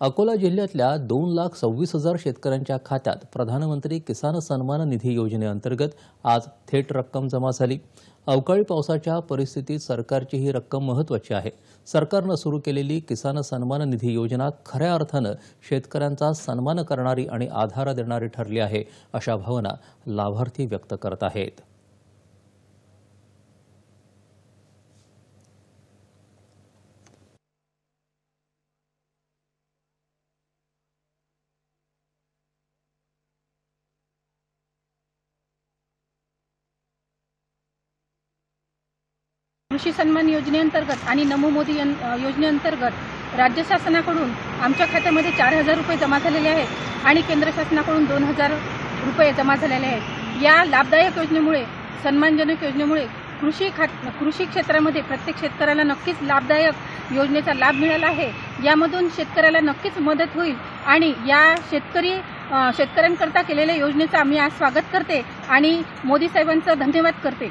अकोला जिल्ह्यातल्या दोन लाख सव्वीस हजार शेतकऱ्यांच्या खात्यात प्रधानमंत्री किसान सन्मान निधी योजनेअंतर्गत आज थेट रक्कम जमा झाली. अवकाळी पावसाच्या परिस्थितीत सरकारची ही रक्कम महत्वाची आहे. सरकारनं सुरू केलेली किसान सन्मान निधी योजना खऱ्या अर्थानं शेतकऱ्यांचा सन्मान करणारी आणि आधार देणारी ठरली आहे अशा भावना लाभार्थी व्यक्त करत आहेत. कृषी सन्मान योजनेअंतर्गत आणि नमो मोदी यन- योजनेअंतर्गत राज्य शासनाकडून आमच्या खात्यामध्ये चार हजार रुपये जमा झालेले आहेत आणि केंद्र शासनाकडून दोन हजार रुपये जमा झालेले आहेत. या लाभदायक योजनेमुळे सन्मानजनक योजनेमुळे कृषी खात कृषी क्षेत्रामध्ये प्रत्येक शेतकऱ्याला नक्कीच लाभदायक योजनेचा लाभ मिळाला आहे. यामधून शेतकऱ्याला नक्कीच मदत होईल आणि या शेतकरी शेतकऱ्यांकरता केलेल्या योजनेचं आम्ही आज स्वागत करते आणि मोदी साहेबांचं धन्यवाद करते.